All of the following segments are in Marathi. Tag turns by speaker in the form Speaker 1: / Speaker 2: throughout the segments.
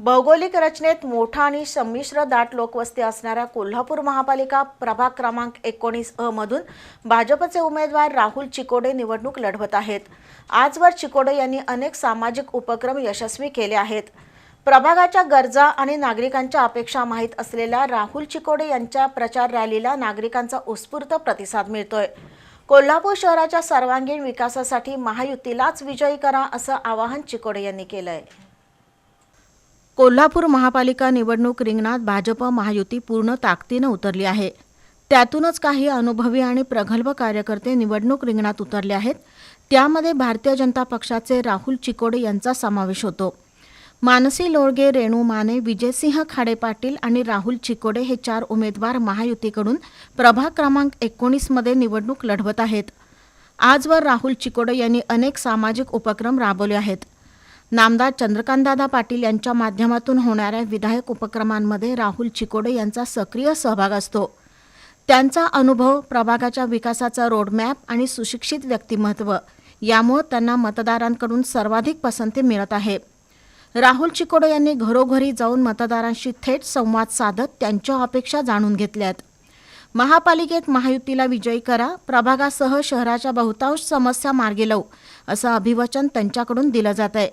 Speaker 1: भौगोलिक रचनेत मोठा आणि संमिश्र दाट लोकवस्ती असणाऱ्या कोल्हापूर महापालिका प्रभाग क्रमांक एकोणीस अ मधून भाजपचे उमेदवार राहुल चिकोडे निवडणूक लढवत आहेत. आजवर चिकोडे यांनी अनेक सामाजिक उपक्रम यशस्वी केले आहेत. प्रभागाच्या गरजा आणि नागरिकांच्या अपेक्षा माहीत असलेल्या राहुल चिकोडे यांच्या प्रचार रॅलीला नागरिकांचा उत्स्फूर्त प्रतिसाद मिळतोय. कोल्हापूर शहराच्या सर्वांगीण विकासासाठी महायुतीलाच विजयी करा असं आवाहन चिकोडे यांनी केलंय. कोल्हापूर महापालिका निवडणूक रिंगणात भाजप महायुती पूर्ण ताकदीनं उतरली आहे. त्यातूनच काही अनुभवी आणि प्रगल्भ कार्यकर्ते निवडणूक रिंगणात उतरले आहेत. त्यामध्ये भारतीय जनता पक्षाचे राहुल चिकोडे यांचा समावेश होतो. मानसी लोळगे रेणू माने विजयसिंह खाडे पाटील आणि राहुल चिकोडे हे चार उमेदवार महायुतीकडून प्रभाग क्रमांक एकोणीसमध्ये निवडणूक लढवत आहेत. आजवर राहुल चिकोडे यांनी अनेक सामाजिक उपक्रम राबवले आहेत. नामदार चंद्रकांतदादा पाटील यांच्या माध्यमातून होणाऱ्या विधायक उपक्रमांमध्ये राहुल चिकोडे यांचा सक्रिय सहभाग असतो. त्यांचा अनुभव प्रभागाच्या विकासाचा रोडमॅप आणि सुशिक्षित व्यक्तिमत्व यामुळे त्यांना मतदारांकडून सर्वाधिक पसंती मिळत आहे. राहुल चिकोडे यांनी घरोघरी जाऊन मतदारांशी थेट संवाद साधत त्यांच्या अपेक्षा जाणून घेतल्यात. महापालिकेत महायुतीला विजयी करा प्रभागासह शहराच्या बहुतांश समस्या मार्गी लावू असं अभिवचन त्यांच्याकडून दिलं जात आहे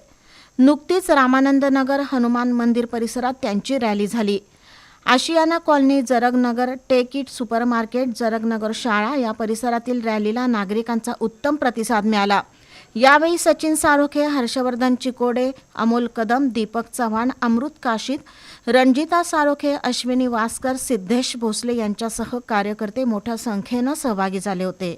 Speaker 1: नुकतीच रामानंद नगर हनुमान मंदिर परिसरात त्यांची रॅली झाली. Ashiyana colony Jarganagar take it super market Jarganagar शाळा या परिसरातील रॅलीला नागरिकांचा उत्तम प्रतिसाद मिळाला. यावेळी सचिन सारोखे हर्षवर्धन चिकोडे अमोल कदम दीपक चव्हाण अमृत काशीद रणजिता सारोखे अश्विनी वासकर सिद्धेश भोसले यांच्यासह कार्यकर्ते मोठ्या संख्येनं सहभागी झाले होते.